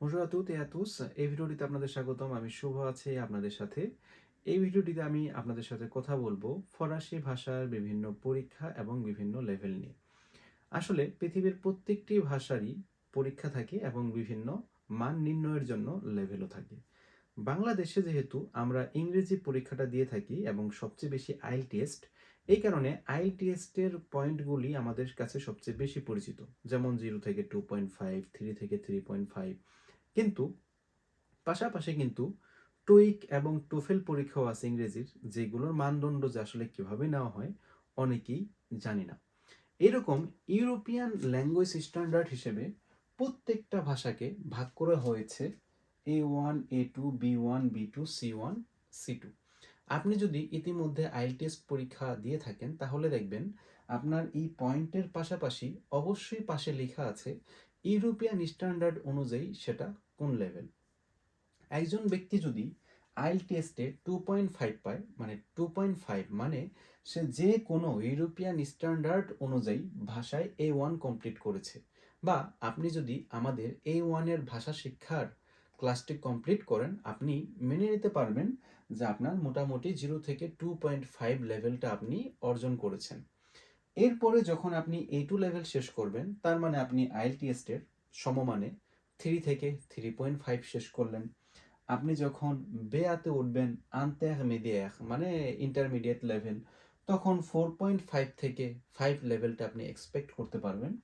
Et à tous. এই ভিডিওটিতে আপনাদের স্বাগতম। আমি শুভ আছি আপনাদের সাথে। এই ভিডিওটিতে আমি আপনাদের সাথে কথা বলব ফরাসি ভাষার বিভিন্ন পরীক্ষা এবং বিভিন্ন লেভেল নিয়ে। আসলে পৃথিবীর প্রত্যেকটি ভাষারই পরীক্ষা থাকে এবং বিভিন্ন মান নির্ণয়ের জন্য লেভেলও থাকে। বাংলাদেশে যেহেতু আমরা ইংরেজি পরীক্ষাটা দিয়ে থাকি এবং সবচেয়ে বেশি আইএলটিএস এই কারণে আইএলটিএস এর পয়েন্টগুলি আমাদের কাছে সবচেয়ে বেশি পরিচিত। যেমন 0 থেকে 2.5, 3 থেকে 3.5 কিন্তু পাশাপাশি কিন্তু টোইক এবং টোফেল পরীক্ষাও আছে ইংরেজির যেগুলোর মানদণ্ড যে আসলে কীভাবে নেওয়া হয় অনেকেই জানি না। এরকম ইউরোপিয়ান ল্যাঙ্গুয়েজ স্ট্যান্ডার্ড হিসেবে প্রত্যেকটা ভাষাকে ভাগ করা হয়েছে A1, A2, B1, B2, C1, C2 আপনি যদি ইতিমধ্যে আইএলটিএস পরীক্ষা দিয়ে থাকেন তাহলে দেখবেন আপনার এই পয়েন্টের পাশাপাশি অবশ্যই পাশে লেখা আছে ইউরোপিয়ান স্ট্যান্ডার্ড অনুযায়ী সেটা কোন লেভেল। একজন ব্যক্তি যদি আইএলটিএসে 2.5 পায় মানে 2.5 মানে সে যে কোনো ইউরোপিয়ান স্ট্যান্ডার্ড অনুযায়ী ভাষায় এ ওয়ান কমপ্লিট করেছে, বা আপনি যদি আমাদের এ ওয়ানের ভাষা শিক্ষার ক্লাসটি কমপ্লিট করেন, আপনি মেনে নিতে পারবেন যে আপনার মোটামুটি জিরো থেকে 2.5 লেভেলটা আপনি অর্জন করেছেন। এরপরে যখন আপনি এ টু লেভেল শেষ করবেন তার মানে আপনি আইএলটিএস এর সমমানে থ্রি থেকে 3.5 শেষ করলেন। আপনি যখন বেয়াতে উঠবেন আনতে ইন্টারমিডিয়েট মানে ইন্টারমিডিয়েট লেভেল তখন 4.5 থেকে ফাইভ লেভেলটা আপনি এক্সপেক্ট করতে পারবেন।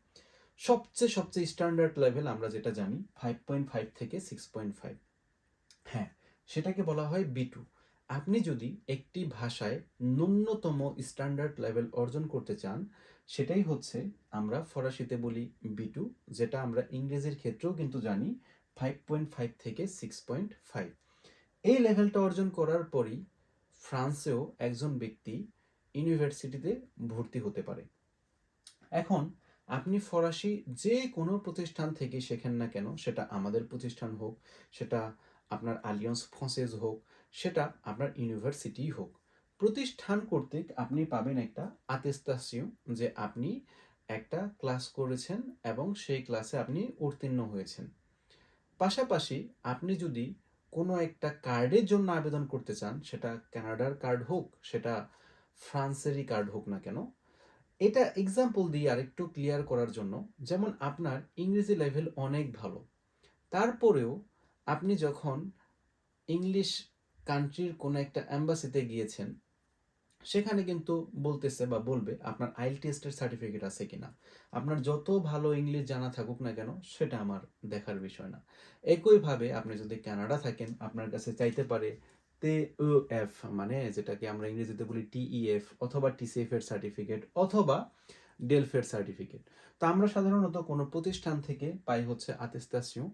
সবচেয়ে, সবচেয়ে স্ট্যান্ডার্ড লেভেল আমরা যেটা জানি 5.5 থেকে 6.5 হ্যাঁ, সেটাকে বলা হয় B2 আপনি যদি একটি ভাষায় ন্যূনতম স্ট্যান্ডার্ড লেভেল অর্জন করতে চান সেটাই হচ্ছে আমরা ফরাসিতে বলি B2 যেটা আমরা ইংরেজির ক্ষেত্রেও কিন্তু জানি 5.5 থেকে 6.5 এই লেভেলটা অর্জন করার পরই ফ্রান্সেও একজন ব্যক্তি ইউনিভার্সিটিতে ভর্তি হতে পারে। এখন আপনি ফরাসি যে কোনো প্রতিষ্ঠান থেকে শেখেন না কেন সেটা আমাদের প্রতিষ্ঠান হোক, সেটা আপনার আলিয়ন্স ফ্রান্সেজ হোক, সেটা আপনার ইউনিভার্সিটিই হোক। প্রতিষ্ঠান কর্তৃক আপনি পাবেন একটা আতেস্তাসিয়ন যে আপনি একটা ক্লাস করেছেন এবং সেই ক্লাসে আপনি উত্তীর্ণ হয়েছেন। পাশাপাশি আপনি যদি কোনো একটা কার্ডের জন্য আবেদন করতে চান সেটা কানাডার কার্ড হোক, সেটা ফ্রান্সেরই কার্ড হোক না কেন, এটা এক্সাম্পল দিয়ে আরেকটু ক্লিয়ার করার জন্য যেমন আপনার ইংরেজি লেভেল অনেক ভালো। তারপরেও আপনি যখন ইংলিশ কান্ট্রির কোনো একটা অ্যাম্বাসিতে গিয়েছেন, সেখানে কিন্তু বলতেছে বা বলবে আপনার আইএলটিএস এর সার্টিফিকেট আছে কিনা। আপনার যত ভালো ইংলিশ জানা থাকুক না কেন সেটা আমার দেখার বিষয় না। একইভাবে আপনি যদি কানাডা থাকেন আপনার কাছে চাইতে পারে TEF মানে যেটাকে আমরা ইংরেজিতে বলি TEF অথবা TCF এর সার্টিফিকেট অথবা ডেলফের সার্টিফিকেট। তো আমরা সাধারণত কোনো প্রতিষ্ঠান থেকে পাই হচ্ছে আতেস্তাসিয়ন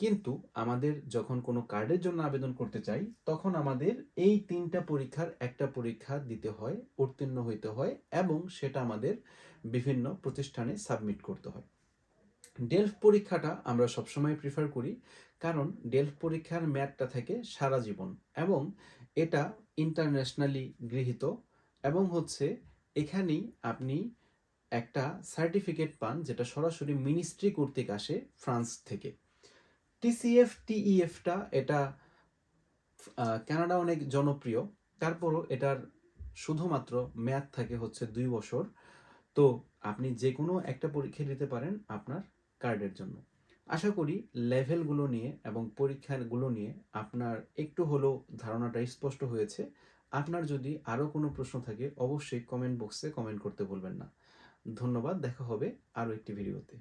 কিন্তু আমাদের যখন কোনো কার্ডের জন্য আবেদন করতে চাই তখন আমাদের এই ৩ টা পরীক্ষার একটা পরীক্ষা দিতে হয়, উত্তীর্ণ হইতে হয় এবং সেটা আমাদের বিভিন্ন প্রতিষ্ঠানে সাবমিট করতে হয়। ডেলফ পরীক্ষাটা আমরা সবসময় প্রিফার করি কারণ ডেলফ পরীক্ষার মেয়াদটা থাকে সারা জীবন এবং এটা ইন্টারন্যাশনালি গৃহীত এবং হচ্ছে এখানেই আপনি একটা সার্টিফিকেট পান যেটা সরাসরি মিনিস্ট্রি কর্তৃক আসে ফ্রান্স থেকে। TCF, TEF টা এটা কানাডা অনেক জনপ্রিয়। তারপরও এটার শুধুমাত্র মেয়াদ থাকে হচ্ছে দুই বছর। তো আপনি যে কোনো একটা পরীক্ষা দিতে পারেন আপনার কার্ডের জন্য। আশা করি লেভেলগুলো নিয়ে এবং পরীক্ষাগুলো নিয়ে আপনার একটু হলেও ধারণাটা স্পষ্ট হয়েছে। আপনার যদি আরও কোনো প্রশ্ন থাকে অবশ্যই কমেন্ট বক্সে কমেন্ট করতে ভুলবেন না। ধন্যবাদ। দেখা হবে আরও একটি ভিডিওতে।